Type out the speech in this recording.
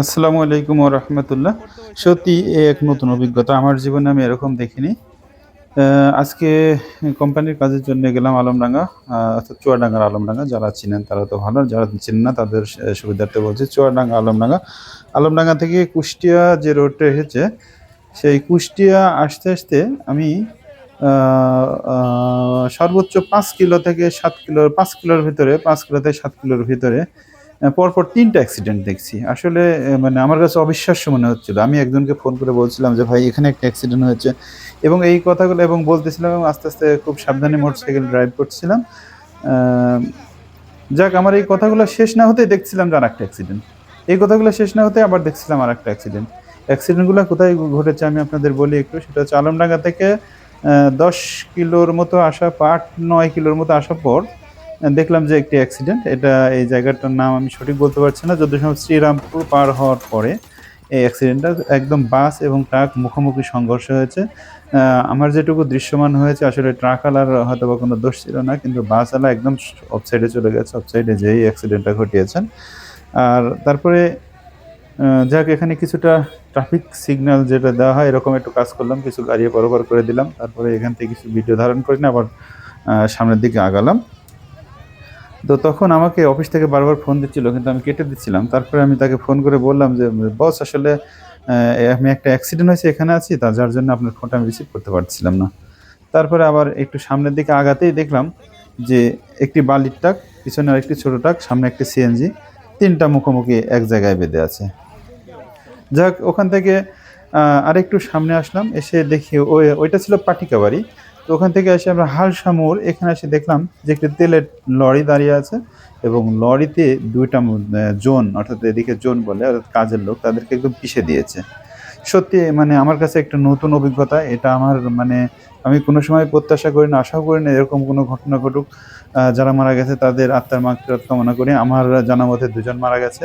আসসালামু আলাইকুম রহমতুল্লাহ। সত্যি এক নতুন অভিজ্ঞতা। আমার জীবনে আমি এরকম দেখিনি। আজকে কোম্পানির কাজের জন্য গেলাম আলমডাঙ্গা অর্থাৎ চুয়াডাঙ্গার আলমডাঙ্গা। যারা চিনেন তারা তো ভালো, যারা চিনেন না তাদের সুবিধার্থে বলছি চুয়াডাঙ্গা আলমডাঙ্গা। আলমডাঙ্গা থেকে কুষ্টিয়া যে রোডটা এসেছে, সেই কুষ্টিয়া আসতে আসতে আমি সর্বোচ্চ পাঁচ কিলো থেকে সাত কিলোর পাঁচ কিলোর ভিতরে, পাঁচ কিলো থেকে সাত কিলোর ভিতরে পরপর তিনটা অ্যাক্সিডেন্ট দেখছি। আসলে মানে আমার কাছে অবিশ্বাস্য মনে হচ্ছিল। আমি একজনকে ফোন করে বলছিলাম যে, ভাই, এখানে একটা অ্যাক্সিডেন্ট হয়েছে। এবং এই কথাগুলো, এবং বলতেছিলাম, এবং আস্তে আস্তে খুব সাবধানে মোটরসাইকেল ড্রাইভ করছিলাম। যাক, আমার এই কথাগুলো শেষ না হতেই দেখছিলাম যে আর একটা অ্যাক্সিডেন্ট এই কথাগুলো শেষ না হতে আবার দেখছিলাম আর একটা অ্যাক্সিডেন্ট অ্যাক্সিডেন্টগুলো কোথায় ঘটেছে আমি আপনাদের বলি একটু। সেটা হচ্ছে আলমডাঙ্গা থেকে দশ কিলোর মতো আসা, পাট নয় কিলোর মতো আসার পর দেখলাম যে একটি অ্যাক্সিডেন্ট এটা এই জায়গাটার নাম আমি সঠিক বলতে পারছি না। যত সময় শ্রীরামপুর পার হওয়ার পরে এই অ্যাক্সিডেন্টটা একদম বাস এবং ট্রাক মুখোমুখি সংঘর্ষ হয়েছে। আমার যেটুকু দৃশ্যমান হয়েছে, আসলে ট্রাক ট্রাকওয়ালার হয়তো বা কোনো দোষ ছিল না, কিন্তু বাসওয়ালা একদম অফসাইডে চলে গেছে অফসাইডে যেই অ্যাক্সিডেন্টটা ঘটিয়েছেন। আর তারপরে যাক, এখানে কিছুটা ট্রাফিক সিগন্যাল যেটা দেওয়া হয়, এরকম একটু কাজ করলাম, কিছু গাড়ি বরাবর করে দিলাম, তারপরে এখান থেকে কিছু ভিডিও ধারণ করে না আবার সামনের দিকে আগালাম। তো তখন আমাকে অফিস থেকে বারবার ফোন দিচ্ছিল, কিন্তু আমি কেটে দিচ্ছিলাম। তারপরে আমি তাকে ফোন করে বললাম যে, বস, আসলে আমি একটা অ্যাক্সিডেন্ট হয়েছে, এখানে আছি, তা যার জন্য আপনার ফোনটা আমি রিসিভ করতে পারছিলাম না। তারপরে আবার একটু সামনের দিকে আগাতেই দেখলাম যে, একটি বালির টাক, পিছনে আরেকটি ছোটো টাক, সামনে একটি সিএনজি তিনটা মুখোমুখি এক জায়গায় বেঁধে আছে। যাক, ওখান থেকে আরেকটু সামনে আসলাম, এসে দেখি ওই, ওইটা ছিল পাটিকা বাড়ি তো ওখান থেকে এসে আমরা হালসা মোড়, এখানে এসে দেখলাম যে একটি তেলের লরি দাঁড়িয়ে আছে এবং লরিতে দুইটা জোন, অর্থাৎ এদিকে জোন বলে, অর্থাৎ কাজের লোক, তাদেরকে একদম পিষে দিয়েছে। সত্যি মানে আমার কাছে একটা নতুন অভিজ্ঞতা, এটা আমার মানে আমি কোনো সময় প্রত্যাশা করি না, আশাও করি না এরকম কোনো ঘটনা ঘটুক। যারা মারা গেছে, তাদের আত্মার মাগফিরাত কামনা করি। আমার জানা মতে দুজন মারা গেছে।